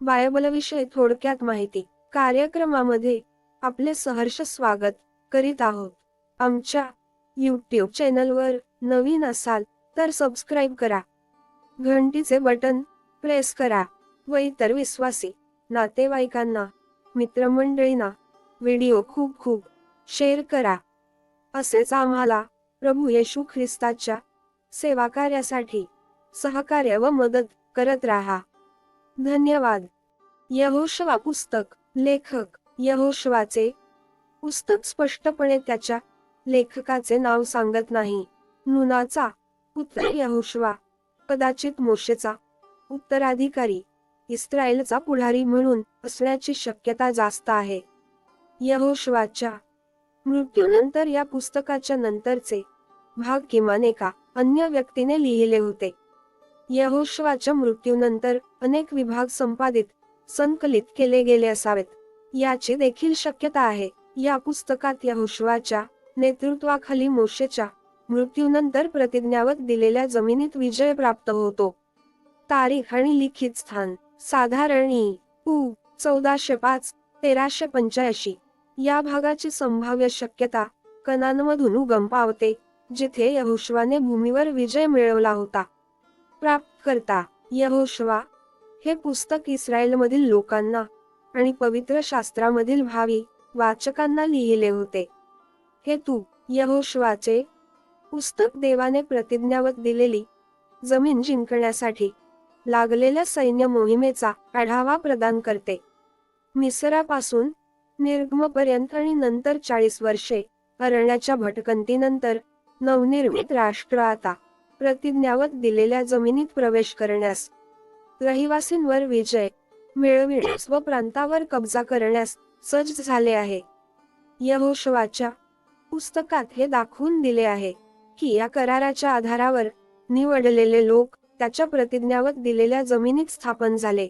बायबलविषयी थोडक्यात माहिती. कार्यक्रमामध्ये आपले सहर्ष स्वागत करीत आहोत. आमच्या यूट्यूब चॅनलवर नवीन असाल तर सबस्क्राईब करा. घंटीचे बटन प्रेस करा व इतर विश्वासी नातेवाईकांना मित्रमंडळींना व्हिडिओ खूप खूप शेअर करा. असेच आम्हाला प्रभू येशू ख्रिस्ताच्या सेवा कार्यासाठी सहकार्य व मदत करत राहा. धन्यवाद. यहोशवा पुस्तक लेखक यहोशवाचे पुस्तक स्पष्टपणे त्याच्या लेखकाचे नाव सांगत नाही. नुनाचा पुत्र यहोशवा कदाचित मोशेचा उत्तराधिकारी इस्रायलचा पुढारी म्हणून असण्याची शक्यता जास्त आहे. यहोशवाच्या मृत्यूनंतर या पुस्तकाच्या नंतरचे भाग किमान एका अन्य व्यक्तीने लिहिले होते. यहोशवाच्या मृत्यूनंतर अनेक विभाग संपादित संकलित केले गेले असावेत. याची देखील शक्यता आहे. या पुस्तकात यहोशवाच्या नेतृत्वाखाली मोशेच्या मृत्यूनंतर प्रतिज्ञावत दिलेल्या जमिनीत विजय प्राप्त होतो. तारीख आणि लिखित स्थान साधारण इ चौदाशे पाच तेराशे पंच्याऐंशी. या भागाची संभाव्य शक्यता कनानमधून उगम पावते जिथे यहुश्वाने भूमीवर विजय मिळवला होता. प्राप्तकर्ता यहोशवा हे पुस्तक इस्रायलमधील लोकांना आणि पवित्र शास्त्रामधील भावी वाचकांना लिहिले होते. हे तू यहोशवाचे पुस्तक देवाने प्रतिज्ञावत दिलेली जमीन जिंकण्यासाठी लागलेल्या सैन्य मोहिमेचा आढावा प्रदान करते. मिसरापासून निर्गमपर्यंत आणि नंतर चाळीस वर्षे अरण्याच्या भटकंतीनंतर नवनिर्मित राष्ट्र आता प्रतिज्ञावत दिलेल्या जमिनीत प्रवेश करण्यास रहिवासींवर विजय मिळविण्यास व प्रांतावर कब्जा करण्यास सज्ज झाले आहे. यहोशवाच्या पुस्तकात हे दाखवून दिले आहे की या कराराच्या आधारावर निवडलेले लोक त्याच्या प्रतिज्ञावत दिलेल्या जमिनीत स्थापन झाले.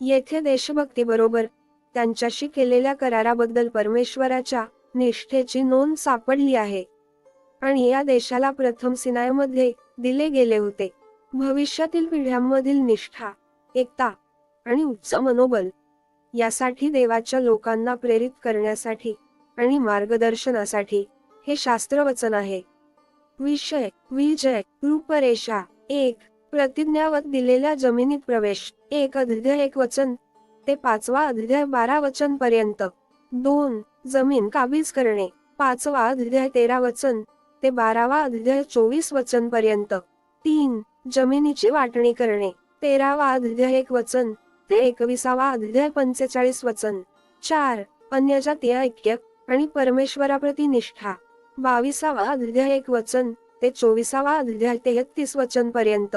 येथे देशभक्तीबरोबर त्यांच्याशी केलेल्या कराराबद्दल परमेश्वराच्या निष्ठेची नोंद सापडली आहे. आणि या देशाला प्रथम सिनायमध्ये दिले गेले होते. भविष्यातील पिढ्यांमधील निष्ठा एकता आणि उच्च मनोबल यासाठी देवाच्या लोकांना प्रेरित करण्यासाठी आणि मार्गदर्शनासाठी हे शास्त्रवचन आहे. विषय विजय रूपरेषा एक प्रतिज्ञावत दिलेल्या जमिनीत प्रवेश एक अध्याय एक वचन ते पाचवा अध्याय बारा वचन पर्यंत. दोन जमीन काबीज करणे पाचवा अध्याय तेरा वचन ते बारावा अध्याय चोवीस वचन पर्यंत तीन जमिनीची वाटणी करणे. तेरावा अध्याय एक वचन. ते एकविसावा अध्याय पंचेचाळीस वचन. चार अन्यजातीय ऐक्य आणि परमेश्वराप्रती निष्ठा. बावीसावा अध्याय एक वचन. ते चोवीसावा अध्याय तेहतीस वचन पर्यंत